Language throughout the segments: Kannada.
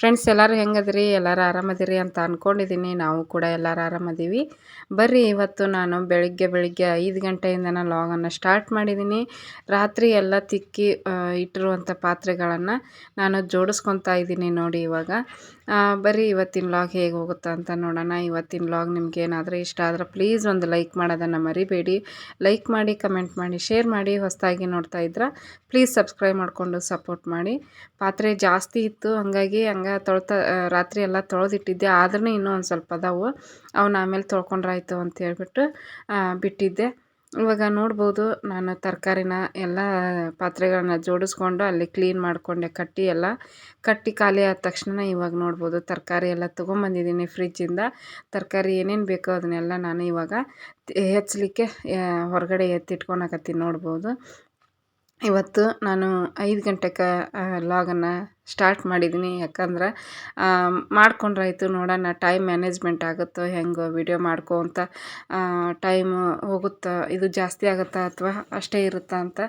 friends ಎಲ್ಲರೂ ಹೆಂಗದ್ರಿ? ಎಲ್ಲರೂ ಆರಾಮದಿರಿ ಅಂತ ಅಂದ್ಕೊಂಡಿದ್ದೀನಿ ನಾವು ಕೂಡ ಎಲ್ಲರೂ ಆರಾಮದೀವಿ. ಬರ್ರಿ, ಇವತ್ತು ನಾನು ಬೆಳಗ್ಗೆ ಬೆಳಿಗ್ಗೆ ಐದು ಗಂಟೆಯಿಂದ ನಾನು ಲಾಗನ್ನು ಸ್ಟಾರ್ಟ್ ಮಾಡಿದ್ದೀನಿ ರಾತ್ರಿ ಎಲ್ಲ ತಿಕ್ಕಿ ಇಟ್ಟಿರುವಂಥ ಪಾತ್ರೆಗಳನ್ನು ನಾನು ಜೋಡಿಸ್ಕೊತಾ ಇದ್ದೀನಿ ನೋಡಿ ಇವಾಗ. ಬರೀ ಇವತ್ತಿನ ಲಾಗ್ ಹೇಗೆ ಹೋಗುತ್ತಾ ಅಂತ ನೋಡೋಣ. ಇವತ್ತಿನ ಲಾಗ್ ನಿಮ್ಗೆ ಏನಾದರೂ ಇಷ್ಟ ಆದರೆ ಪ್ಲೀಸ್ ಒಂದು ಲೈಕ್ ಮಾಡೋದನ್ನು ಮರಿಬೇಡಿ. ಲೈಕ್ ಮಾಡಿ ಕಮೆಂಟ್ ಮಾಡಿ ಶೇರ್ ಮಾಡಿ, ಹೊಸದಾಗಿ ನೋಡ್ತಾ ಇದ್ರೆ ಪ್ಲೀಸ್ ಸಬ್ಸ್ಕ್ರೈಬ್ ಮಾಡಿಕೊಂಡು ಸಪೋರ್ಟ್ ಮಾಡಿ. ಪಾತ್ರೆ ಜಾಸ್ತಿ ಇತ್ತು, ಹಾಗಾಗಿ ಹಂಗೆ ತೊಳ್ತಾ ರಾತ್ರಿ ಎಲ್ಲ ತೊಳೆದಿಟ್ಟಿದ್ದೆ. ಆದ್ರೂ ಇನ್ನೂ ಒಂದು ಸ್ವಲ್ಪ ಅದಾವು. ಅವನ್ನ ಆಮೇಲೆ ತೊಳ್ಕೊಂಡ್ರಾಯ್ತು ಅಂತ ಹೇಳ್ಬಿಟ್ಟು ಬಿಟ್ಟಿದ್ದೆ. ಇವಾಗ ನೋಡ್ಬೋದು, ನಾನು ತರಕಾರಿನ ಎಲ್ಲ ಪಾತ್ರೆಗಳನ್ನ ಜೋಡಿಸ್ಕೊಂಡು ಅಲ್ಲಿ ಕ್ಲೀನ್ ಮಾಡಿಕೊಂಡೆ. ಕಟ್ಟಿ ಎಲ್ಲ, ಕಟ್ಟಿ ಖಾಲಿ ಆದ ತಕ್ಷಣ ಇವಾಗ ನೋಡ್ಬೋದು. ತರಕಾರಿ ಎಲ್ಲ ತೊಗೊಂಬಂದಿದ್ದೀನಿ ಫ್ರಿಜ್ಜಿಂದ. ತರಕಾರಿ ಏನೇನು ಬೇಕೋ ಅದನ್ನೆಲ್ಲ ನಾನು ಇವಾಗ ಹೆಚ್ಚಲಿಕ್ಕೆ ಹೊರಗಡೆ ಎತ್ತಿಟ್ಕೊಳಕತ್ತೀನಿ ನೋಡ್ಬೋದು. ಇವತ್ತು ನಾನು ಐದು ಗಂಟೆಗೆ ಲಾಗನ್ನು ಸ್ಟಾರ್ಟ್ ಮಾಡಿದ್ದೀನಿ. ಯಾಕಂದ್ರೆ ಮಾಡ್ಕೊಂಡ್ರಾಯ್ತು ನೋಡೋಣ ಟೈಮ್ ಮ್ಯಾನೇಜ್ಮೆಂಟ್ ಆಗುತ್ತೋ, ಹೆಂಗೋ, ವಿಡಿಯೋ ಮಾಡ್ಕೋ ಅಂತ ಟೈಮು ಹೋಗುತ್ತಾ, ಇದು ಜಾಸ್ತಿ ಆಗುತ್ತಾ ಅಥವಾ ಅಷ್ಟೇ ಇರುತ್ತಾ ಅಂತ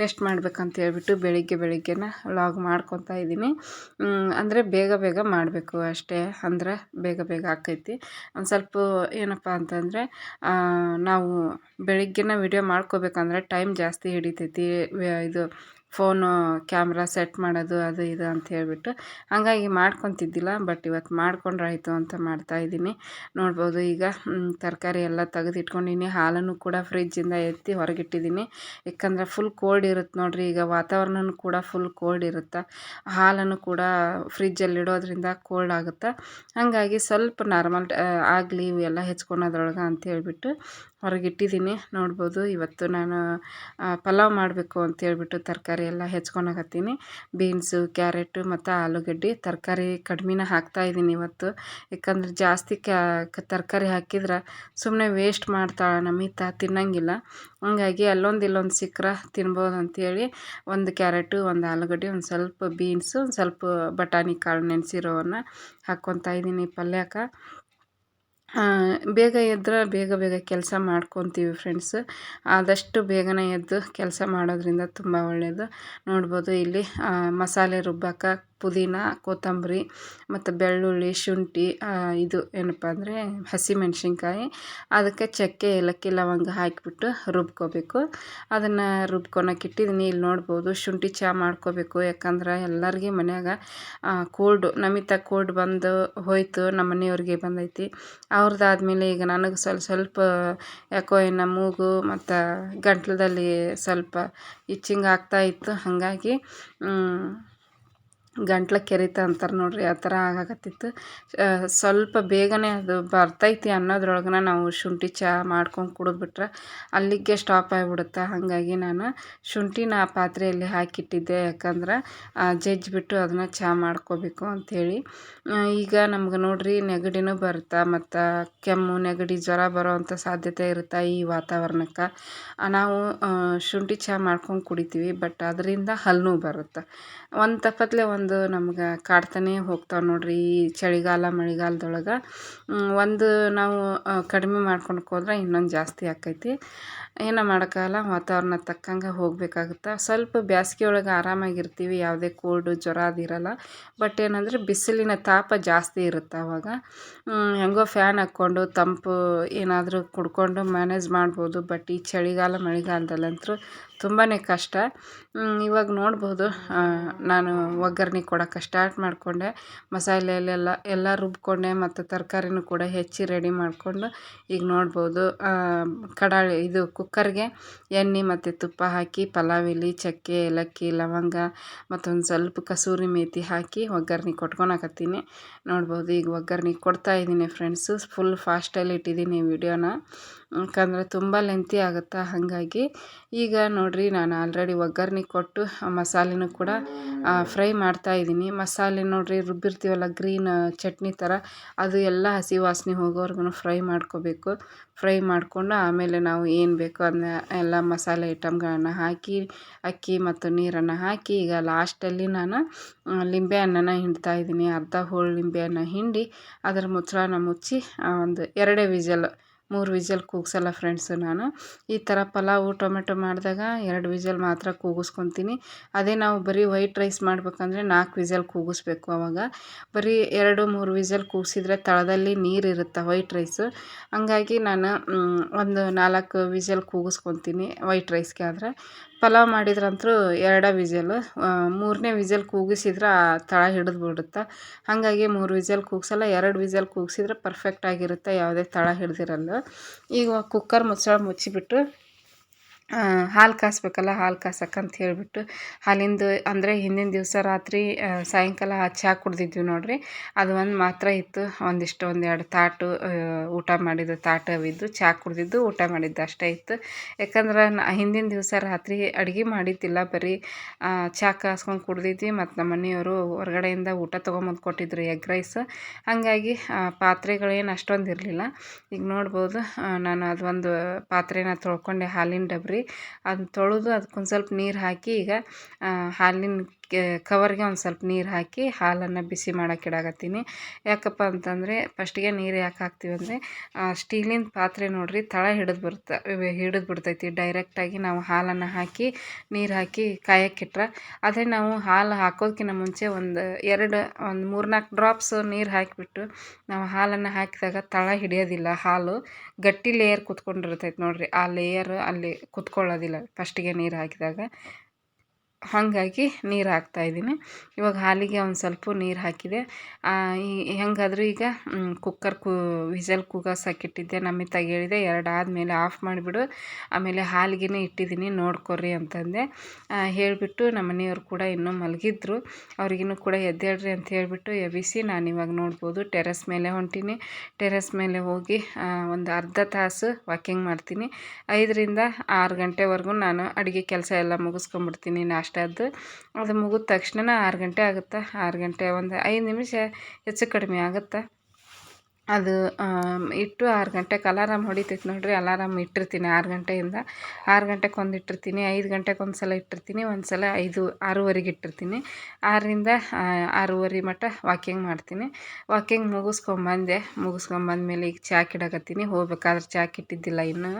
ಟೆಸ್ಟ್ ಮಾಡ್ಬೇಕಂತ ಹೇಳ್ಬಿಟ್ಟು ಬೆಳಿಗ್ಗೆ ಬೆಳಿಗ್ಗೆನ ಲಾಗ್ ಮಾಡ್ಕೊತಾ ಇದ್ದೀನಿ. ಅಂದರೆ ಬೇಗ ಬೇಗ ಮಾಡಬೇಕು ಅಷ್ಟೇ. ಅಂದ್ರೆ ಬೇಗ ಬೇಗ ಆಕೈತಿ. ಒಂದು ಸ್ವಲ್ಪ ಏನಪ್ಪ ಅಂತಂದರೆ ನಾವು ಬೆಳಿಗ್ಗೆನ ವಿಡಿಯೋ ಮಾಡ್ಕೋಬೇಕಂದ್ರೆ ಟೈಮ್ ಜಾಸ್ತಿ ಹಿಡಿತೈತಿ. ಇದು ಫೋನು ಕ್ಯಾಮ್ರಾ ಸೆಟ್ ಮಾಡೋದು, ಅದು ಇದು ಅಂತ ಹೇಳಿಬಿಟ್ಟು. ಹಂಗಾಗಿ ಮಾಡ್ಕೊತಿದ್ದಿಲ್ಲ, ಬಟ್ ಇವತ್ತು ಮಾಡ್ಕೊಂಡ್ರಾಯ್ತು ಅಂತ ಮಾಡ್ತಾಯಿದ್ದೀನಿ ನೋಡ್ಬೋದು ಈಗ ತರಕಾರಿ ಎಲ್ಲ ತೆಗೆದಿಟ್ಕೊಂಡಿನಿ ಹಾಲನ್ನು ಕೂಡ ಫ್ರಿಜ್ಜಿಂದ ಎತ್ತಿ ಹೊರಗಿಟ್ಟಿದ್ದೀನಿ. ಯಾಕಂದರೆ ಫುಲ್ ಕೋಲ್ಡ್ ಇರುತ್ತೆ ನೋಡಿರಿ, ಈಗ ವಾತಾವರಣನೂ ಕೂಡ ಫುಲ್ ಕೋಲ್ಡ್ ಇರುತ್ತೆ? ಹಾಲನ್ನು ಕೂಡ ಫ್ರಿಜ್ಜಲ್ಲಿ ಇಡೋದ್ರಿಂದ ಕೋಲ್ಡ್ ಆಗುತ್ತೆ? ಹಾಗಾಗಿ ಸ್ವಲ್ಪ ನಾರ್ಮಲ್ ಆಗಲಿ ಇವೆಲ್ಲ ಹೆಚ್ಕೊಳೋದ್ರೊಳಗೆ ಅಂತ ಹೇಳಿಬಿಟ್ಟು ಹೊರಗಿಟ್ಟಿದ್ದೀನಿ. ನೋಡ್ಬೋದು ಇವತ್ತು ನಾನು ಪಲಾವ್ ಮಾಡಬೇಕು ಅಂತ ಹೇಳಿಬಿಟ್ಟು ತರಕಾರಿ ಎಲ್ಲ ಹೆಚ್ಕೊಳಕತ್ತೀನಿ ಬೀನ್ಸು, ಕ್ಯಾರೆಟು ಮತ್ತು ಆಲೂಗಡ್ಡೆ ತರಕಾರಿ ಕಡ್ಮೆನೇ ಹಾಕ್ತಾಯಿದ್ದೀನಿ ಇವತ್ತು. ಯಾಕಂದ್ರೆ ಜಾಸ್ತಿ ಕ್ಯಾ ತರಕಾರಿ ಹಾಕಿದ್ರೆ ಸುಮ್ಮನೆ ವೇಸ್ಟ್ ಮಾಡ್ತಾಳೆ ನಮಿತಾ, ತಿನ್ನಂಗಿಲ್ಲ. ಹಂಗಾಗಿ ಅಲ್ಲೊಂದು ಇಲ್ಲೊಂದು ಸಿಕ್ಕರೆ ತಿನ್ಬೋದು ಅಂಥೇಳಿ ಒಂದು ಕ್ಯಾರೆಟು, ಒಂದು ಆಲೂಗಡ್ಡೆ, ಒಂದು ಸ್ವಲ್ಪ ಬೀನ್ಸು, ಒಂದು ಸ್ವಲ್ಪ ಬಟಾಣಿ ಕಾಳು ನೆನೆಸಿರೋವನ್ನ ಹಾಕ್ಕೊತಾ ಇದ್ದೀನಿ ಪಲ್ಯಕ್ಕೆ ಬೇಗ ಎದ್ರೆ ಬೇಗ ಬೇಗ ಕೆಲಸ ಮಾಡ್ಕೊತೀವಿ ಫ್ರೆಂಡ್ಸ್ ಆದಷ್ಟು ಬೇಗನೆ ಎದ್ದು ಕೆಲಸ ಮಾಡೋದರಿಂದ ತುಂಬ ಒಳ್ಳೆಯದು ನೋಡ್ಬೋದು ಇಲ್ಲಿ ಮಸಾಲೆ ರುಬ್ಬಕ್ಕೆ ಪುದೀನ, ಕೊತ್ತಂಬರಿ ಮತ್ತು ಬೆಳ್ಳುಳ್ಳಿ, ಶುಂಠಿ ಇದು ಏನಪ್ಪ ಅಂದರೆ ಹಸಿಮೆಣ್ಸಿನ್ಕಾಯಿ. ಅದಕ್ಕೆ ಚಕ್ಕೆ, ಏಲಕ್ಕಿ, ಲವಂಗ ಹಾಕಿಬಿಟ್ಟು ರುಬ್ಕೋಬೇಕು. ಅದನ್ನು ರುಬ್ಕೊಳಕ್ಕೆ ಇಟ್ಟಿದ್ದೀನಿ ಇಲ್ಲಿ ನೋಡ್ಬೋದು. ಶುಂಠಿ ಚಹಾ ಮಾಡ್ಕೋಬೇಕು. ಯಾಕಂದ್ರೆ ಎಲ್ಲರಿಗೆ ಮನ್ಯಾಗ ಕೋಲ್ಡು, ನಮಿತ ಕೋಲ್ಡ್ ಬಂದು ಹೋಯಿತು ನಮ್ಮ ಮನೆಯವ್ರಿಗೆ ಬಂದೈತಿ. ಅವ್ರದ್ದಾದ್ಮೇಲೆ ಈಗ ನನಗೆ ಸ್ವಲ್ಪ ಸ್ವಲ್ಪ ಯಾಕೋ ಏನು ಮೂಗು ಮತ್ತು ಗಂಟ್ಲದಲ್ಲಿ ಸ್ವಲ್ಪ ಇಚ್ಚಿಂಗ್ ಆಗ್ತಾಯಿತ್ತು ಹಾಗಾಗಿ ಗಂಟ್ಲು ಕೆರೀತ ಅಂತಾರೆ ನೋಡಿರಿ, ಆ ಥರ ಆಗಾಕತ್ತಿತ್ತು. ಸ್ವಲ್ಪ ಬೇಗನೆ ಅದು ಬರ್ತೈತಿ ಅನ್ನೋದ್ರೊಳಗನ ನಾವು ಶುಂಠಿ ಚಹಾ ಮಾಡ್ಕೊಂಡು ಕುಡಿದ್ಬಿಟ್ರೆ ಅಲ್ಲಿಗೆ ಸ್ಟಾಪ್ ಆಗಿಬಿಡುತ್ತೆ? ಹಾಗಾಗಿ ನಾನು ಶುಂಠಿನ ಆ ಪಾತ್ರೆಯಲ್ಲಿ ಹಾಕಿಟ್ಟಿದ್ದೆ. ಯಾಕಂದ್ರೆ ಜಜ್ಜಿಬಿಟ್ಟು ಅದನ್ನು ಚಹಾ ಮಾಡ್ಕೋಬೇಕು ಅಂಥೇಳಿ. ಈಗ ನಮ್ಗೆ ನೋಡ್ರಿ ನೆಗಡಿನೂ ಬರುತ್ತೆ? ಮತ್ತು ಕೆಮ್ಮು, ನೆಗಡಿ, ಜ್ವರ ಬರೋವಂಥ ಸಾಧ್ಯತೆ ಇರುತ್ತೆ ಈ ವಾತಾವರಣಕ್ಕೆ? ನಾವು ಶುಂಠಿ ಚಹಾ ಮಾಡ್ಕೊಂಡು ಕುಡಿತೀವಿ, ಬಟ್ ಅದರಿಂದ ಹಲ್ಲು ಬರುತ್ತೆ. ಒಂದು ತಪ್ಪತ್ಲೆ ಒಂದು ನಮ್ಗೆ ಕಾಡ್ತಾನೆ ಹೋಗ್ತಾವೆ ನೋಡಿರಿ ಈ ಚಳಿಗಾಲ, ಮಳೆಗಾಲದೊಳಗೆ. ಒಂದು ನಾವು ಕಡಿಮೆ ಮಾಡ್ಕೊಂಡು ಹೋದ್ರೆ ಇನ್ನೊಂದು ಜಾಸ್ತಿ ಆಕೈತಿ. ಏನೋ ಮಾಡೋಕ್ಕಾಗಲ್ಲ, ವಾತಾವರಣ ತಕ್ಕಂಗೆ ಹೋಗಬೇಕಾಗುತ್ತೆ. ಸ್ವಲ್ಪ ಬ್ಯಾಸ್ಗೆ ಒಳಗೆ ಆರಾಮಾಗಿರ್ತೀವಿ, ಯಾವುದೇ ಕೋಲ್ಡು ಜ್ವರ ಅದಿರಲ್ಲ ಬಟ್ ಏನಂದರೆ ಬಿಸಿಲಿನ ತಾಪ ಜಾಸ್ತಿ ಇರುತ್ತೆ ಆವಾಗ ಹೆಂಗೋ ಫ್ಯಾನ್ ಹಾಕ್ಕೊಂಡು, ತಂಪು ಏನಾದರೂ ಕುಡ್ಕೊಂಡು ಮ್ಯಾನೇಜ್ ಮಾಡ್ಬೋದು. ಬಟ್ ಈ ಚಳಿಗಾಲ ಮಳೆಗಾಲದಲ್ಲಂತೂ ತುಂಬಾ ಕಷ್ಟ. ಇವಾಗ ನೋಡ್ಬೋದು. ನಾನು ಒಗ್ಗರಣೆ ಕೊಡೋಕೆ ಸ್ಟಾರ್ಟ್ ಮಾಡಿಕೊಂಡೆ. ಮಸಾಲೆಯಲ್ಲೆಲ್ಲ, ಎಲ್ಲ ರುಬ್ಕೊಂಡೆ ಮತ್ತು ತರಕಾರಿನೂ ಕೂಡ ಹೆಚ್ಚಿ ರೆಡಿ ಮಾಡಿಕೊಂಡು ಈಗ ನೋಡ್ಬೋದು. ಕಡಾಯಿ ಇದು ಕುಕ್ಕರ್ಗೆ ಎಣ್ಣೆ ಮತ್ತು ತುಪ್ಪ ಹಾಕಿ, ಪಲಾವ್ ಎಲೆ ಚಕ್ಕೆ, ಏಲಕ್ಕಿ, ಲವಂಗ ಮತ್ತೊಂದು ಸ್ವಲ್ಪ ಕಸೂರಿ ಮೇತಿ ಹಾಕಿ ಒಗ್ಗರಣೆ ಕೊಟ್ಕೊಳಕತ್ತೀನಿ. ನೋಡ್ಬೋದು ಈಗ ಒಗ್ಗರಣೆ ಕೊಡ್ತಾಯಿದ್ದೀನಿ ಫ್ರೆಂಡ್ಸು ಫುಲ್ ಫಾಸ್ಟಲ್ಲಿ ಇಟ್ಟಿದ್ದೀನಿ ವಿಡಿಯೋನ ಯಾಕಂದರೆ ತುಂಬ ಲೆಂತಿ ಆಗುತ್ತೆ ಹಾಗಾಗಿ. ಈಗ ನೋಡಿರಿ, ನಾನು ಆಲ್ರೆಡಿ ಒಗ್ಗರಣೆ ಕೊಟ್ಟು ಮಸಾಲೆನೂ ಕೂಡ ಫ್ರೈ ಮಾಡ್ತಾ ಇದ್ದೀನಿ. ಮಸಾಲೆ ನೋಡಿರಿ, ರುಬ್ಬಿರ್ತೀವಲ್ಲ ಗ್ರೀನ್ ಚಟ್ನಿ ಥರ ಅದು ಎಲ್ಲ ಹಸಿ ವಾಸನೆ ಹೋಗೋವರ್ಗು ಫ್ರೈ ಮಾಡ್ಕೋಬೇಕು. ಫ್ರೈ ಮಾಡಿಕೊಂಡು ಆಮೇಲೆ ನಾವು ಏನು ಬೇಕೋ ಅದನ್ನ ಎಲ್ಲ ಮಸಾಲೆ ಐಟಮ್ಗಳನ್ನು ಹಾಕಿ, ಅಕ್ಕಿ ಮತ್ತು ನೀರನ್ನು ಹಾಕಿ, ಈಗ ಲಾಸ್ಟಲ್ಲಿ ನಾನು ಲಿಂಬೆ ಹಣ್ಣನ್ನು ಹಿಂಡ್ತಾಯಿದ್ದೀನಿ ಅರ್ಧ ಹೋಳು ಲಿಂಬೆ ಹಣ್ಣು ಹಿಂಡಿ, ಅದರ ಮುಚ್ಚಳನ ಮುಚ್ಚಿ ಒಂದು ಎರಡೇ ವಿಜಲ್ ಮೂರು ವಿಜಲ್ ಕೂಗ್ಸಲ್ಲ ಫ್ರೆಂಡ್ಸು ನಾನು. ಈ ಥರ ಪಲಾವು, ಟೊಮೆಟೊ ಮಾಡಿದಾಗ ಎರಡು ವಿಜಲ್ ಮಾತ್ರ ಕೂಗಿಸ್ಕೊತೀನಿ. ಅದೇ ನಾವು ಬರೀ ವೈಟ್ ರೈಸ್ ಮಾಡಬೇಕಂದ್ರೆ ನಾಲ್ಕು ವಿಜಲ್ ಕೂಗಿಸ್ಬೇಕು ಅವಾಗ. ಬರೀ ಎರಡು, ಮೂರು ವಿಜಲ್ ಕೂಗಿಸಿದ್ರೆ ತಳದಲ್ಲಿ ನೀರು ಇರುತ್ತೆ ವೈಟ್ ರೈಸು ಹಂಗಾಗಿ ನಾನು ಒಂದು ನಾಲ್ಕು ವಿಜಲ್ ಕೂಗಿಸ್ಕೊತೀನಿ ವೈಟ್ ರೈಸ್ಗೆ ಆದರೆ. ಪಲಾವ್ ಮಾಡಿದ್ರಂತೂ ಎರಡೇ ವಿಜಲ್. ಮೂರನೇ ವಿಜಲ್ ಕೂಗಿಸಿದ್ರೆ ಆ ತಳ ಹಿಡಿದು ಬಿಡುತ್ತೆ? ಹಾಗಾಗಿ ಮೂರು ವಿಜಲ್ ಕೂಗ್ಸಲ್ಲ, ಎರಡು ವಿಜಲ್ ಕೂಗಿಸಿದ್ರೆ ಪರ್ಫೆಕ್ಟಾಗಿರುತ್ತೆ ಯಾವುದೇ ತಳ ಹಿಡ್ದಿರಲ್ಲ. ಈಗ ಕುಕ್ಕರ್ ಮುಚ್ಚಳ ಮುಚ್ಚಿಬಿಟ್ಟು ಹಾಲು ಕಾಸ್ಬೇಕಲ್ಲ, ಹಾಲು ಕಾಸಕ್ಕಂತ ಹೇಳಿಬಿಟ್ಟು ಹಾಲಿಂದು ಅಂದರೆ ಹಿಂದಿನ ದಿವಸ ರಾತ್ರಿ ಸಾಯಂಕಾಲ ಚಹಾ ಕುಡ್ದಿದ್ವಿ ನೋಡಿರಿ. ಅದು ಒಂದು ಮಾತ್ರ ಇತ್ತು. ಒಂದಿಷ್ಟು ಒಂದೆರಡು ತಾಟು ಊಟ ಮಾಡಿದ್ದು ತಾಟು ಅವಿದ್ದು ಚಹಾ ಕುಡ್ದಿದ್ದು ಊಟ ಮಾಡಿದ್ದು ಅಷ್ಟೇ ಇತ್ತು. ಯಾಕಂದ್ರೆ ಹಿಂದಿನ ದಿವಸ ರಾತ್ರಿ ಅಡುಗೆ ಮಾಡಿದ್ದಿಲ್ಲ ಬರೀ ಚಹಾ ಕಾಸ್ಕೊಂಡು ಕುಡ್ದಿದ್ವಿ ಮತ್ತು ನಮ್ಮ ಮನೆಯವರು ಹೊರಗಡೆಯಿಂದ ಊಟ ತೊಗೊಂಬಂದು ಕೊಟ್ಟಿದ್ರು ಎಗ್ ರೈಸ್. ಹಾಗಾಗಿ ಪಾತ್ರೆಗಳೇನು ಅಷ್ಟೊಂದು ಇರಲಿಲ್ಲ. ಈಗ ನೋಡ್ಬೋದು ನಾನು ಅದೊಂದು ಪಾತ್ರೆನ ತೊಳ್ಕೊಂಡೆ ಹಾಲಿನ ಡಬ್ರಿ. ಅದನ್ನ ತೊಳೆದು ಅದಕ್ಕೊಂದು ಸ್ವಲ್ಪ ನೀರು ಹಾಕಿ ಈಗ ಹಾಲಿನ ಕವರ್ಗೆ ಒಂದು ಸ್ವಲ್ಪ ನೀರು ಹಾಕಿ ಹಾಲನ್ನು ಬಿಸಿ ಮಾಡೋಕೆ ಇಡಾಕತ್ತೀನಿ. ಯಾಕಪ್ಪ ಅಂತಂದರೆ ಫಸ್ಟಿಗೆ ನೀರು ಯಾಕೆ ಹಾಕ್ತೀವಿ ಅಂದರೆ ಸ್ಟೀಲಿನ ಪಾತ್ರೆ ನೋಡಿರಿ ತಳ ಹಿಡಿದು ಬರುತ್ತೆ ಹಿಡಿದು ಬಿಡ್ತೈತಿ. ಡೈರೆಕ್ಟಾಗಿ ನಾವು ಹಾಲನ್ನು ಹಾಕಿ ನೀರು ಹಾಕಿ ಕಾಯಕ್ಕಿಟ್ರೆ ಅದೇ ನಾವು ಹಾಲು ಹಾಕೋದಕ್ಕಿಂತ ಮುಂಚೆ ಒಂದು ಎರಡು, ಒಂದು ಮೂರು ನಾಲ್ಕು ಡ್ರಾಪ್ಸ್ ನೀರು ಹಾಕಿಬಿಟ್ಟು ನಾವು ಹಾಲನ್ನು ಹಾಕಿದಾಗ ತಳ ಹಿಡಿಯೋದಿಲ್ಲ. ಹಾಲು ಗಟ್ಟಿ ಲೇಯರ್ ಕುತ್ಕೊಂಡಿರ್ತೈತೆ ನೋಡಿರಿ. ಆ ಲೇಯರ್ ಅಲ್ಲಿ ಕುತ್ಕೊಳ್ಳೋದಿಲ್ಲ ಫಸ್ಟಿಗೆ ನೀರು ಹಾಕಿದಾಗ. ಹಾಗಾಗಿ ನೀರು ಹಾಕ್ತಾಯಿದ್ದೀನಿ ಇವಾಗ ಹಾಲಿಗೆ ಒಂದು ಸ್ವಲ್ಪ ನೀರು ಹಾಕಿದೆ. ಹೆಂಗಾದರೂ ಈಗ ಕುಕ್ಕರ್ ಕು, ವಿಸಲ್ ಕೂಗಸಕ್ಕಿಟ್ಟಿದ್ದೆ ನಮ್ಮಿತ್ತಾಗ ಹೇಳಿದೆ, ಎರಡು ಆದಮೇಲೆ ಆಫ್ ಮಾಡಿಬಿಡು. ಆಮೇಲೆ ಹಾಲಿಗೆ ಇಟ್ಟಿದ್ದೀನಿ, ನೋಡ್ಕೊರಿ ಅಂತಂದೆ. ಹೇಳಿಬಿಟ್ಟು ನಮ್ಮ ಮನೆಯವ್ರು ಕೂಡ ಇನ್ನೂ ಮಲಗಿದ್ರು. ಅವ್ರಿಗಿನ್ನೂ ಕೂಡ ಎದ್ದೇಳ್ರಿ ಅಂತ ಹೇಳಿಬಿಟ್ಟು ಎಬ್ಬಿಸಿ ನಾನು ಇವಾಗ ನೋಡ್ಬೋದು. ಟೆರೆಸ್ ಮೇಲೆ ಹೊಂಟೀನಿ. ಟೆರೆಸ್ ಮೇಲೆ ಹೋಗಿ ಒಂದು ಅರ್ಧ ತಾಸು ವಾಕಿಂಗ್ ಮಾಡ್ತೀನಿ. ಐದರಿಂದ ಆರು ಗಂಟೆವರೆಗೂ ನಾನು ಅಡುಗೆ ಕೆಲಸ ಎಲ್ಲ ಮುಗಿಸ್ಕೊಂಬಿಡ್ತೀನಿ ನಾಷ್ಟ ಅಷ್ಟದ್ದು. ಅದು ಮುಗಿದ ತಕ್ಷಣ ಆರು ಗಂಟೆ ಆಗುತ್ತೆ? ಆರು ಗಂಟೆ ಒಂದು ಐದು ನಿಮಿಷ ಹೆಚ್ಚು ಕಡಿಮೆ ಆಗುತ್ತೆ? ಅದು ಇಟ್ಟು ಆರು ಗಂಟೆಗೆ ಅಲಾರಾಮ್ ಹೊಡಿತೈತೆ ನೋಡಿರಿ, ಅಲಾರಾಮ್ ಇಟ್ಟಿರ್ತೀನಿ ಆರು ಗಂಟೆಯಿಂದ. ಆರು ಗಂಟೆಗೆ ಒಂದು ಇಟ್ಟಿರ್ತೀನಿ, ಐದು ಗಂಟೆಗೆ ಒಂದು ಸಲ ಇಟ್ಟಿರ್ತೀನಿ, ಒಂದು ಸಲ ಐದು, ಆರೂವರೆಗೆ ಇಟ್ಟಿರ್ತೀನಿ. ಆರರಿಂದ ಆರೂವರೆ ಮಟ್ಟ ವಾಕಿಂಗ್ ಮಾಡ್ತೀನಿ. ವಾಕಿಂಗ್ ಮುಗಿಸ್ಕೊಂಬಂದೆ, ಮುಗಿಸ್ಕೊಂಬಂದ್ಮೇಲೆ ಈಗ ಚಾಕ್ ಇಡಕತ್ತೀನಿ ಹೋಗ್ಬೇಕಾದ್ರೆ ಚಾಕ್ ಇಟ್ಟಿದ್ದಿಲ್ಲ ಇನ್ನೂ.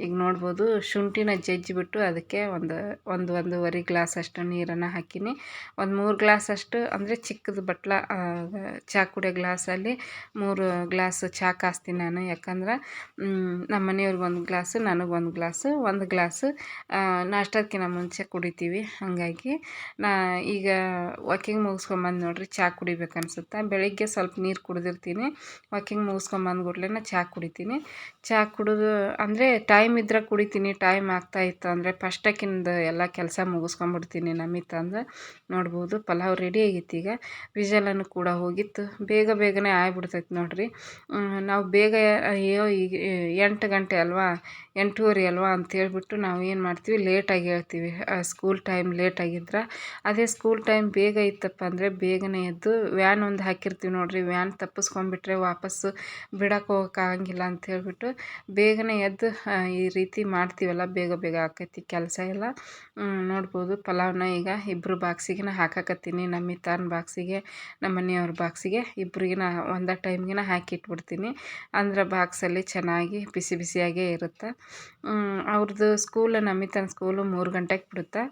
ಈಗ ನೋಡ್ಬೋದು ಶುಂಠಿನ ಜಜ್ಜಿಬಿಟ್ಟು ಅದಕ್ಕೆ ಒಂದು ಒಂದು ಒಂದೂವರೆ ಗ್ಲಾಸ್ ಅಷ್ಟು ನೀರನ್ನು ಹಾಕೀನಿ. ಒಂದು ಮೂರು ಗ್ಲಾಸ್ ಅಷ್ಟು ಅಂದರೆ ಚಿಕ್ಕದು ಬಟ್ಲ ಚಹಾ ಕುಡಿಯೋ ಗ್ಲಾಸಲ್ಲಿ ಮೂರು ಗ್ಲಾಸ್ ಚಹಾ ಕಾಸ್ತೀನಿ ನಾನು. ಯಾಕಂದ್ರೆ ನಮ್ಮ ಮನೆಯವ್ರಿಗೆ ಒಂದು ಗ್ಲಾಸು ನನಗೊಂದು ಗ್ಲಾಸು, ಒಂದು ಗ್ಲಾಸು ನಾಷ್ಟಕ್ಕಿಂತ ಮುಂಚೆ ಕುಡಿತೀವಿ. ಹಾಗಾಗಿ ನಾ ಈಗ ವಾಕಿಂಗ್ ಮುಗಿಸ್ಕೊಂಬಂದು ನೋಡಿರಿ ಚಹಾ ಕುಡಿಬೇಕು ಅನ್ಸುತ್ತೆ ಬೆಳಿಗ್ಗೆ ಸ್ವಲ್ಪ ನೀರು ಕುಡಿದಿರ್ತೀನಿ. ವಾಕಿಂಗ್ ಮುಗಿಸ್ಕೊಂಬಂದು ಕೂಡಲೇ ಚಹಾ ಕುಡಿತೀನಿ. ಚಹಾ ಕುಡಿದು ಅಂದರೆ ಟೈಮ್ ಟೈಮ್ ಇದ್ರೆ ಕುಡಿತೀನಿ ಟೈಮ್ ಆಗ್ತಾಯಿತ್ತು ಅಂದರೆ ಫಸ್ಟಕ್ಕಿಂದ ಎಲ್ಲ ಕೆಲಸ ಮುಗಿಸ್ಕೊಂಬಿಡ್ತೀನಿ ಅಂದ್ರೆ. ನೋಡ್ಬೋದು, ಪಲಾವ್ ರೆಡಿ ಆಗಿತ್ತು ಈಗ. ವಿಜಲನ್ನು ಕೂಡ ಹೋಗಿತ್ತು. ಬೇಗ ಬೇಗನೆ ಆಗ್ಬಿಡ್ತೈತೆ ನೋಡಿರಿ. ನಾವು ಬೇಗ, ಅಯ್ಯೋ, ಈಗ ಎಂಟು ಗಂಟೆ ಅಲ್ವಾ? ಎಂಟೂವರೆ ಅಲ್ವಾ ಅಂತೇಳ್ಬಿಟ್ಟು ನಾವು ಏನು ಮಾಡ್ತೀವಿ? ಲೇಟಾಗಿ ಹೇಳ್ತೀವಿ. ಸ್ಕೂಲ್ ಟೈಮ್ ಲೇಟಾಗಿದ್ರೆ ಅದೇ ಸ್ಕೂಲ್ ಟೈಮ್ ಬೇಗ ಇತ್ತಪ್ಪ ಅಂದರೆ ಬೇಗನೆ ಎದ್ದು ವ್ಯಾನ್ ಒಂದು ಹಾಕಿರ್ತೀವಿ ನೋಡಿರಿ. ವ್ಯಾನ್ ತಪ್ಪಿಸ್ಕೊಂಡ್ಬಿಟ್ರೆ ವಾಪಸ್ಸು ಬಿಡಕ್ಕೆ ಹೋಗೋಕ್ಕಾಗಂಗಿಲ್ಲ ಅಂತ ಹೇಳ್ಬಿಟ್ಟು ಬೇಗನೆ ಎದ್ದು ಈ ರೀತಿ ಮಾಡ್ತೀವಲ್ಲ, ಬೇಗ ಬೇಗ ಆಕೈತಿ ಕೆಲಸ ಎಲ್ಲ. ನೋಡ್ಬೋದು. ಪಲಾವ್ನ ಈಗ ಇಬ್ಬರು ಬಾಕ್ಸಿಗೆ ಹಾಕಾಕತ್ತೀನಿ. ನಮ್ಮ ಮಿತಾನ್ ಬಾಕ್ಸಿಗೆ, ನಮ್ಮ ಮನೆಯವ್ರ ಬಾಕ್ಸಿಗೆ ಇಬ್ಬರಿಗಿನ ಒಂದೇ ಟೈಮ್ಗಿನ ಹಾಕಿಟ್ಬಿಡ್ತೀನಿ. ಅಂದ್ರೆ ಬಾಕ್ಸಲ್ಲಿ ಚೆನ್ನಾಗಿ ಬಿಸಿ ಬಿಸಿಯಾಗೇ ಇರುತ್ತೆ. ಅವ್ರದ್ದು ಸ್ಕೂಲ್ ನಮಿತನ ಸ್ಕೂಲು ಮೂರು ಗಂಟೆಗೆ ಬಿಡುತ್ತೆ.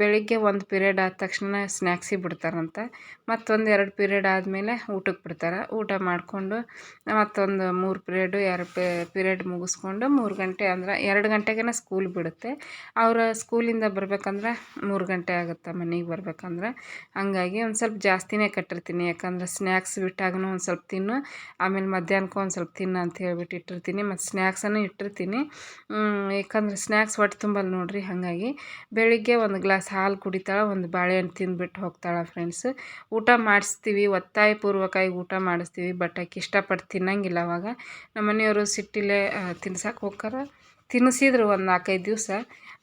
ಬೆಳಿಗ್ಗೆ ಒಂದು ಪಿರಿಯಡ್ ಆದ ತಕ್ಷಣ ಸ್ನ್ಯಾಕ್ಸಿಗೆ ಬಿಡ್ತಾರಂತೆ. ಮತ್ತೊಂದು ಎರಡು ಪೀರಿಯಡ್ ಆದಮೇಲೆ ಊಟಕ್ಕೆ ಬಿಡ್ತಾರೆ. ಊಟ ಮಾಡಿಕೊಂಡು ಮತ್ತೊಂದು ಮೂರು ಪಿರಿಯಡು ಎರಡು ಪಿರಿಯಡ್ ಮುಗಿಸ್ಕೊಂಡು ಮೂರು ಗಂಟೆ ಅಂದ್ರೆ ಎರಡು ಗಂಟೆಗೆ ಸ್ಕೂಲ್ ಬಿಡುತ್ತೆ. ಅವರ ಸ್ಕೂಲಿಂದ ಬರ್ಬೇಕಂದ್ರೆ ಮೂರು ಗಂಟೆ ಆಗುತ್ತೆ ಮನೆಗೆ ಬರ್ಬೇಕಂದ್ರೆ. ಹಂಗಾಗಿ ಒಂದು ಸ್ವಲ್ಪ ಜಾಸ್ತಿನೇ ಕಟ್ಟಿರ್ತೀನಿ. ಯಾಕಂದ್ರೆ ಸ್ನ್ಯಾಕ್ಸ್ ಬಿಟ್ಟಾಗೂ ಒಂದು ಸ್ವಲ್ಪ ತಿನ್ನು, ಆಮೇಲೆ ಮಧ್ಯಾಹ್ನಕ್ಕೂ ಒಂದು ಸ್ವಲ್ಪ ತಿನ್ನು ಅಂತ ಹೇಳ್ಬಿಟ್ಟು ಇಟ್ಟಿರ್ತೀನಿ. ಮತ್ತು ಸ್ನ್ಯಾಕ್ಸನ್ನು ಇಟ್ಟಿರ್ತೀನಿ. ಯಾಕಂದ್ರೆ ಸ್ನ್ಯಾಕ್ಸ್ ಹೊಟ್ಟೆ ತುಂಬಲ್ಲ ನೋಡಿರಿ. ಹಾಗಾಗಿ ಬೆಳಿಗ್ಗೆ ಒಂದು ಗ್ಲಾಸ್ ಹಾಲು ಕುಡಿತಾಳೆ, ಒಂದು ಬಾಳೆಹಣ್ಣು ತಿಂದುಬಿಟ್ಟು ಹೋಗ್ತಾಳೆ ಫ್ರೆಂಡ್ಸ್ ಊಟ ಮಾಡಿಸ್ತೀವಿ ಒತ್ತಾಯಪೂರ್ವಕವಾಗಿ ಊಟ ಮಾಡಿಸ್ತೀವಿ ಬಟ್ ಆಕೆ ಇಷ್ಟಪಟ್ಟು ತಿನ್ನಂಗಿಲ್ಲ ಅವಾಗ. ನಮ್ಮ ಮನೆಯವರು ಸಿಟ್ಟಿಲೇ ತಿನ್ಸಕ್ಕೆ ಹೋಗ್ತಾರೆ. ತಿನ್ನಿಸಿದ್ರು ಒಂದು ನಾಲ್ಕೈದು ದಿವಸ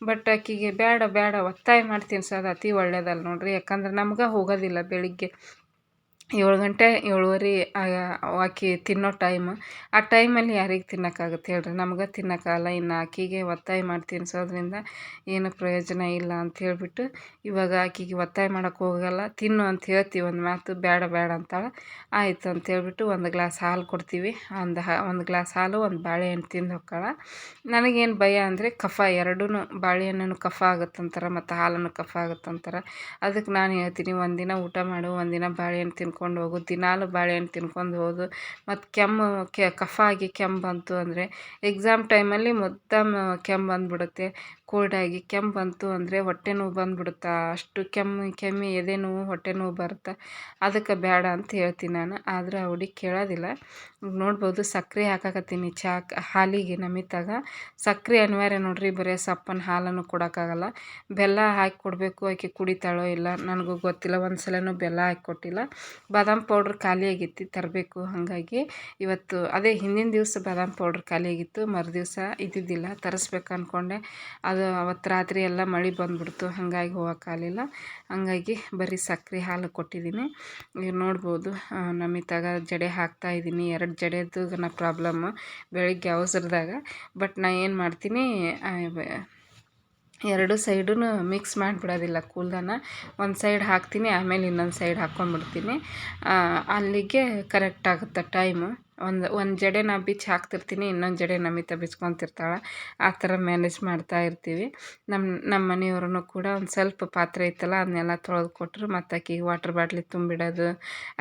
ಬಟ್ ಆಕಿಗೆ ಬೇಡ ಬೇಡ ಒತ್ತಾಯ ಮಾಡಿ ತಿನ್ಸೋದು ಅತಿ ಒಳ್ಳೇದಲ್ಲ ನೋಡಿರಿ, ಯಾಕಂದ್ರೆ ನಮ್ಗೆ ಹೋಗೋದಿಲ್ಲ ಬೆಳಿಗ್ಗೆ. ಏಳು ಗಂಟೆ, ಏಳುವರೆ ಆಕೆ ತಿನ್ನೋ ಟೈಮ್ ಆ ಟೈಮಲ್ಲಿ ಯಾರಿಗೆ ತಿನ್ನೋಕ್ಕಾಗುತ್ತೆ ಹೇಳ್ರಿ? ನಮ್ಗೆ ತಿನ್ನೋಕ್ಕಾಗಲ್ಲ. ಇನ್ನು ಆಕೆಗೆ ಒತ್ತಾಯ ಮಾಡಿ ತಿನ್ನಿಸೋದ್ರಿಂದ ಏನು ಪ್ರಯೋಜನ ಇಲ್ಲ ಅಂತ ಹೇಳಿಬಿಟ್ಟು ಇವಾಗ ಆಕೆಗೆ ಒತ್ತಾಯ ಮಾಡೋಕ್ಕೆ ಹೋಗಲ್ಲ. ತಿನ್ನು ಅಂತ ಹೇಳ್ತೀವಿ. ಒಂದು ಮಾತು ಬೇಡ ಬೇಡ ಅಂತಾಳೆ. ಆಯಿತು ಅಂತ ಹೇಳ್ಬಿಟ್ಟು ಒಂದು ಗ್ಲಾಸ್ ಹಾಲು ಕೊಡ್ತೀವಿ. ಒಂದು ಒಂದು ಗ್ಲಾಸ್ ಹಾಲು, ಒಂದು ಬಾಳೆಹಣ್ಣು ತಿಂದು ಹೊಕ್ಕಾಳ ನನಗೇನು ಭಯ ಅಂದರೆ ಕಫ ಎರಡೂ ಬಾಳೆಹಣ್ಣು ಕಫ ಆಗುತ್ತಂತಾರೆ ಮತ್ತು ಹಾಲನ್ನು ಕಫ ಆಗುತ್ತಂತಾರೆ. ಅದಕ್ಕೆ ನಾನು ಹೇಳ್ತೀನಿ, ಒಂದಿನ ಊಟ ಮಾಡು, ಒಂದಿನ ಬಾಳೆಹಣ್ಣು ತಿನ್ಕೊಂಡು ಹೋಗು, ದಿನಾಲು ಬಾಳೆಹಣ್ಣು ತಿನ್ಕೊಂಡು ಹೋದು ಮತ್ತು ಕೆಮ್ಮು ಕಫ ಆಗಿ ಕೆಮ್ಮು ಬಂತು ಅಂದರೆ ಎಕ್ಸಾಮ್ ಟೈಮಲ್ಲಿ ಮುದ್ದಾಮ ಕೆಮ್ಮು ಬಂದುಬಿಡುತ್ತೆ. ಆಗಿ ಕೆಮ್ಮು ಬಂತು ಅಂದರೆ ಹೊಟ್ಟೆ ನೋವು ಬಂದುಬಿಡುತ್ತಾ? ಅಷ್ಟು ಕೆಮ್ಮು, ಕೆಮ್ಮಿ, ಎದೆ ನೋವು, ಹೊಟ್ಟೆ ನೋವು ಬರುತ್ತೆ? ಅದಕ್ಕೆ ಬೇಡ ಅಂತ ಹೇಳ್ತೀನಿ ನಾನು. ಆದ್ರೆ ಆ ಹುಡುಗಿ ಕೇಳೋದಿಲ್ಲ. ನೋಡ್ಬೋದು ಸಕ್ಕರೆ ಹಾಕಾಕತ್ತೀನಿ ಚಾ ಹಾಲಿಗೆ ನಮಿತಾಗ. ಸಕ್ಕರೆ ಅನಿವಾರ್ಯ ನೋಡ್ರಿ, ಬರೀ ಸಪ್ಪನ ಹಾಲನ್ನು ಕೊಡೋಕ್ಕಾಗಲ್ಲ. ಬೆಲ್ಲ ಹಾಕಿ ಕೊಡಬೇಕು, ಆಕೆ ಕುಡಿತಾಳೋ ಇಲ್ಲ, ನನಗೂ ಗೊತ್ತಿಲ್ಲ ಒಂದು ಸಲನೂ ಬೆಲ್ಲ ಹಾಕಿ ಕೊಟ್ಟಿಲ್ಲ. ಬಾದಾಮ್ ಪೌಡ್ರ್ ಖಾಲಿ ಆಗಿತ್ತು ತರಬೇಕು ಹಾಗಾಗಿ. ಇವತ್ತು ಅದೇ ಹಿಂದಿನ ದಿವಸ ಬಾದಾಮ್ ಪೌಡ್ರ್ ಖಾಲಿಯಾಗಿತ್ತು, ಮರುದಿವಸ ಮರು ದಿವಸ ಇದ್ದಿದ್ದಿಲ್ಲ, ತರಿಸ್ಬೇಕು ಅಂದ್ಕೊಂಡೆ ಅದು ಅವತ್ತು ರಾತ್ರಿ ಎಲ್ಲ ಮಳೆ ಬಂದುಬಿಡ್ತು, ಹಾಗಾಗಿ ಹೋಗೋಕ್ಕಾಗಲಿಲ್ಲ ಹಾಗಾಗಿ ಬರೀ ಸಕ್ಕರೆ ಹಾಲು ಕೊಟ್ಟಿದ್ದೀನಿ. ನೋಡ್ಬೋದು ನಮಿತಾಗ ಜಡೆ ಹಾಕ್ತಾಯಿದ್ದೀನಿ ಎರಡು ಜಡೆದು ನಾ ಪ್ರಾಬ್ಲಮ್ಮು ಬೆಳಿಗ್ಗೆ ಅವಸರದಾಗ. ಬಟ್ ನಾ ಏನು ಮಾಡ್ತೀನಿ ಎರಡು ಸೈಡೂ ಮಿಕ್ಸ್ ಮಾಡಿಬಿಡೋದಿಲ್ಲ ಕೂಲ್ದನ. ಒಂದು ಸೈಡ್ ಹಾಕ್ತೀನಿ, ಆಮೇಲೆ ಇನ್ನೊಂದು ಸೈಡ್ ಹಾಕ್ಕೊಂಡ್ಬಿಡ್ತೀನಿ ಅಲ್ಲಿಗೆ ಕರೆಕ್ಟ್ ಆಗುತ್ತೆ ಟೈಮು ಒಂದು ಒಂದು ಜಡೆ ನಾ ಬಿಚ್ಚಿ ಹಾಕ್ತಿರ್ತೀನಿ, ಇನ್ನೊಂದು ಜಡೆ ನಮಿತ ಬಿಚ್ಕೊತಿರ್ತಾಳೆ. ಆ ಥರ ಮ್ಯಾನೇಜ್ ಮಾಡ್ತಾ ಇರ್ತೀವಿ. ನಮ್ಮ ನಮ್ಮ ಮನೆಯವ್ರೂ ಕೂಡ ಒಂದು ಸ್ವಲ್ಪ ಪಾತ್ರೆ ಇತ್ತಲ್ಲ ಅದನ್ನೆಲ್ಲ ತೊಳೆದು ಕೊಟ್ಟರು ಮತ್ತು ಆಕಿಗೆ ವಾಟರ್ ಬಾಟ್ಲಿ ತುಂಬಿಡೋದು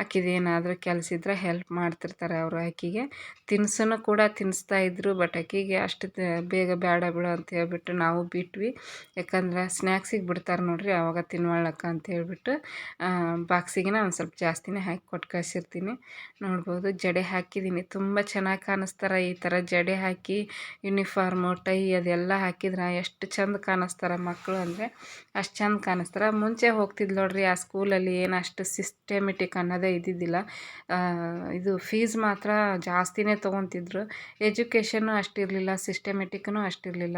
ಆಕಿದು ಏನಾದರೂ ಕೆಲಸ ಇದ್ರೆ ಹೆಲ್ಪ್ ಮಾಡ್ತಿರ್ತಾರೆ ಅವರು ಆಕಿಗೆ ತಿನ್ಸೂ ಕೂಡ ತಿನ್ನಿಸ್ತಾ ಇದ್ದರು ಬಟ್ ಆಕಿಗೆ ಅಷ್ಟು ಬೇಗ ಬೇಡ ಬಿಡು ಅಂತ ಹೇಳ್ಬಿಟ್ಟು ನಾವು ಬಿಟ್ವಿ. ಯಾಕಂದ್ರೆ ಸ್ನ್ಯಾಕ್ಸಿಗೆ ಬಿಡ್ತಾರೆ ನೋಡಿರಿ ಆವಾಗ ತಿನ್ವಳಕ್ಕ ಅಂತ ಹೇಳ್ಬಿಟ್ಟು ಬಾಕ್ಸಿಗೆ ಒಂದು ಸ್ವಲ್ಪ ಜಾಸ್ತಿನೇ ಹಾಕಿ ಕೊಟ್ಟು ಕಳಿಸಿರ್ತೀನಿ ನೋಡ್ಬೋದು, ಜಡೆ ಹಾಕಿದ್ದೀನಿ. ತುಂಬ ಚೆನ್ನಾಗಿ ಕಾಣಿಸ್ತಾರೆ ಈ ಥರ ಜಡೆ ಹಾಕಿ, ಯೂನಿಫಾರ್ಮು, ಟೈ ಅದೆಲ್ಲ ಹಾಕಿದ್ರೆ ಎಷ್ಟು ಚಂದ ಕಾಣಿಸ್ತಾರೆ ಮಕ್ಕಳು ಅಂದರೆ, ಅಷ್ಟು ಚಂದ ಕಾಣಿಸ್ತಾರೆ. ಮುಂಚೆ ಹೋಗ್ತಿದ್ಲು ನೋಡ್ರಿ, ಆ ಸ್ಕೂಲಲ್ಲಿ ಏನು ಅಷ್ಟು ಸಿಸ್ಟಮೆಟಿಕ್ ಅನ್ನೋದೇ ಇದ್ದಿದ್ದಿಲ್ಲ. ಇದು ಫೀಸ್ ಮಾತ್ರ ಜಾಸ್ತಿನೇ ತೊಗೊತಿದ್ರು. ಎಜುಕೇಷನ್ನು ಅಷ್ಟಿರಲಿಲ್ಲ ಸಿಸ್ಟಮೆಟಿಕ್ನೂ ಅಷ್ಟಿರಲಿಲ್ಲ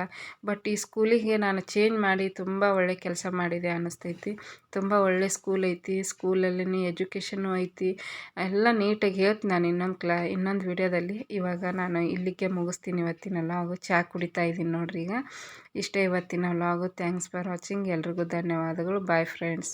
ಬಟ್ ಈ ಸ್ಕೂಲಿಗೆ ನಾನು ಚೇಂಜ್ ಮಾಡಿ ತುಂಬ ಒಳ್ಳೆ ಕೆಲಸ ಮಾಡಿದೆ ಅನ್ನಿಸ್ತೈತಿ. ತುಂಬ ಒಳ್ಳೆ ಸ್ಕೂಲ್ ಐತಿ ಸ್ಕೂಲಲ್ಲಿ ಎಜುಕೇಷನ್ನು ಐತಿ. ಎಲ್ಲ ನೀಟಾಗಿ ಹೇಳ್ತೀನಿ ನಾನು ಇನ್ನೊಂದು ಕ್ಲಾ ಇನ್ನೊಂದು ವಿಡಿಯೋದಲ್ಲಿ ಇವಾಗ ನಾನು ಇಲ್ಲಿಗೆ ಮುಗಿಸ್ತೀನಿ ಇವತ್ತಿನ ವ್ಲಾಗು ಚಹಾ ಕುಡಿತಾ ಇದ್ದೀನಿ ನೋಡ್ರಿ ಈಗ. ಇಷ್ಟೇ ಇವತ್ತಿನ ವ್ಲಾಗು ಥ್ಯಾಂಕ್ಸ್ ಫಾರ್ ವಾಚಿಂಗ್ ಎಲ್ರಿಗೂ ಧನ್ಯವಾದಗಳು. Bye friends